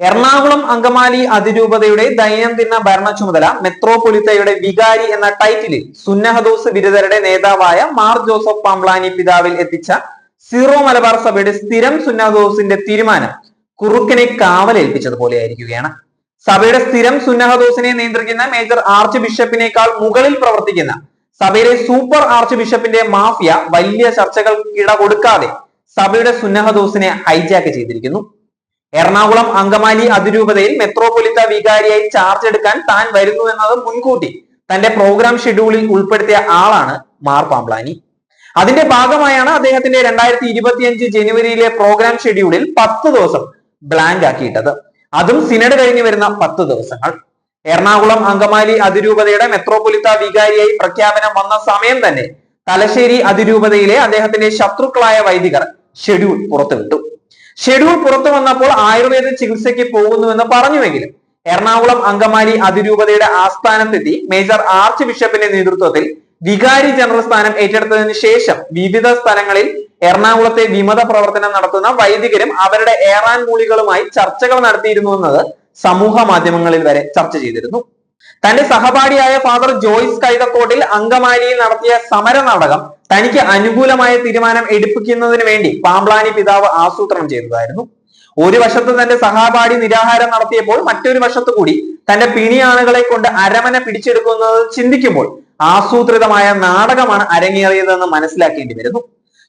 എറണാകുളം അങ്കമാലി അതിരൂപതയുടെ ദൈനംദിന ഭരണ ചുമതല മെത്രോപൊലിത്തയുടെ വികാരി എന്ന ടൈറ്റിലിൽ സുന്നഹദോസ് ബിരുദരുടെ നേതാവായ മാർ ജോസഫ് പാംബ്ലാനി പിതാവിൽ എത്തിച്ച സീറോ മലബാർ സഭയുടെ സ്ഥിരം സുന്നഹദോസിന്റെ തീരുമാനം കുറുക്കനെ കാവലേൽപ്പിച്ചതുപോലെയായിരിക്കുകയാണ്. സഭയുടെ സ്ഥിരം സുന്നഹദോസിനെ നിയന്ത്രിക്കുന്ന മേജർ ആർച്ച് ബിഷപ്പിനേക്കാൾ മുകളിൽ പ്രവർത്തിക്കുന്ന സഭയിലെ സൂപ്പർ ആർച്ച് ബിഷപ്പിന്റെ മാഫിയ വലിയ ചർച്ചകൾ ഇട കൊടുക്കാതെ സഭയുടെ സുന്നഹദോസിനെ ഹൈജാക്ക് ചെയ്തിരിക്കുന്നു. എറണാകുളം അങ്കമാലി അതിരൂപതയിൽ മെത്രോപൊലിത്ത വികാരിയായി ചാർജ് എടുക്കാൻ താൻ വരുന്നു എന്നത് മുൻകൂട്ടി തന്റെ പ്രോഗ്രാം ഷെഡ്യൂളിൽ ഉൾപ്പെടുത്തിയ ആളാണ് മാർ പാംബ്ലാനി. അതിന്റെ ഭാഗമായാണ് അദ്ദേഹത്തിന്റെ രണ്ടായിരത്തി ഇരുപത്തിയഞ്ച് ജനുവരിയിലെ പ്രോഗ്രാം ഷെഡ്യൂളിൽ പത്ത് ദിവസം ബ്ലാങ്ക് ആക്കിയിട്ടത്. അതും സിനഡ് കഴിഞ്ഞു വരുന്ന പത്ത് ദിവസങ്ങൾ. എറണാകുളം അങ്കമാലി അതിരൂപതയുടെ മെത്രോപൊലിത്ത വികാരിയായി പ്രഖ്യാപനം വന്ന സമയം തന്നെ തലശ്ശേരി അതിരൂപതയിലെ അദ്ദേഹത്തിന്റെ ശത്രുക്കളായ വൈദികർ ഷെഡ്യൂൾ പുറത്തുവിട്ടു. ഷെഡ്യൂൾ പുറത്തു വന്നപ്പോൾ ആയുർവേദ ചികിത്സയ്ക്ക് പോകുന്നുവെന്ന് പറഞ്ഞുവെങ്കിലും എറണാകുളം അങ്കമാലി അതിരൂപതയുടെ ആസ്ഥാനത്തെത്തി മേജർ ആർച്ച് ബിഷപ്പിന്റെ നേതൃത്വത്തിൽ വികാരി ജനറൽ സ്ഥാനം ഏറ്റെടുത്തതിന് ശേഷം വിവിധ സ്ഥലങ്ങളിൽ എറണാകുളത്തെ വിമത പ്രവർത്തനം നടത്തുന്ന വൈദികരും അവരുടെ ഏറാൻ മൂളികളുമായി ചർച്ചകൾ നടത്തിയിരുന്നു എന്നത് സമൂഹ മാധ്യമങ്ങളിൽ വരെ ചർച്ച ചെയ്തിരുന്നു. തന്റെ സഹപാഠിയായ ഫാദർ ജോയ്സ് കൈതക്കോട്ടിൽ അങ്കമാലിയിൽ നടത്തിയ സമര നാടകം തനിക്ക് അനുകൂലമായ തീരുമാനം എടുപ്പിക്കുന്നതിന് വേണ്ടി പാംബ്ലാനി പിതാവ് ആസൂത്രണം ചെയ്തതായിരുന്നു. ഒരു വശത്ത് തന്റെ സഹാപാഠി നിരാഹാരം നടത്തിയപ്പോൾ മറ്റൊരു വശത്തു കൂടി തന്റെ പിണിയാളുകളെ കൊണ്ട് അരമന പിടിച്ചെടുക്കുന്നത് ചിന്തിക്കുമ്പോൾ ആസൂത്രിതമായ നാടകമാണ് അരങ്ങേറിയതെന്ന് മനസ്സിലാക്കേണ്ടി വരുന്നു.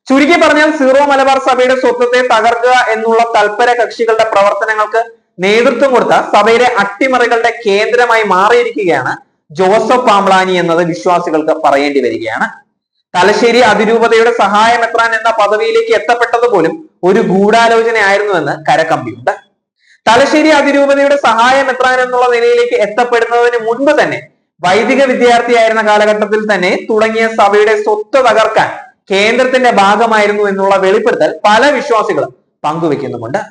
ചുരുക്കി പറഞ്ഞാൽ സീറോ മലബാർ സഭയുടെ സ്വത്വത്തെ തകർക്കുക എന്നുള്ള തൽപര കക്ഷികളുടെ പ്രവർത്തനങ്ങൾക്ക് നേതൃത്വം കൊടുത്ത സഭയിലെ അട്ടിമറികളുടെ കേന്ദ്രമായി മാറിയിരിക്കുകയാണ് ജോസഫ് പാംബ്ലാനി എന്നത് വിശ്വാസികൾക്ക് പറയേണ്ടി വരികയാണ്. തലശ്ശേരി അതിരൂപതയുടെ സഹായ മെത്രാൻ എന്ന പദവിയിലേക്ക് എത്തപ്പെട്ടത് പോലും ഒരു ഗൂഢാലോചനയായിരുന്നുവെന്ന് കരക്കമ്പിയുണ്ട് തലശ്ശേരി അതിരൂപതയുടെ സഹായ മെത്രാൻ എന്നുള്ള നിലയിലേക്ക് എത്തപ്പെടുന്നതിന് മുൻപ് തന്നെ വൈദിക വിദ്യാർത്ഥിയായിരുന്ന കാലഘട്ടത്തിൽ തന്നെ തുടങ്ങിയ സഭയുടെ സ്വത്ത് തകർക്കാൻ കേന്ദ്രത്തിന്റെ ഭാഗമായിരുന്നു എന്നുള്ള വെളിപ്പെടുത്തൽ പല വിശ്വാസികളും പങ്കുവെക്കുന്നുമുണ്ട്.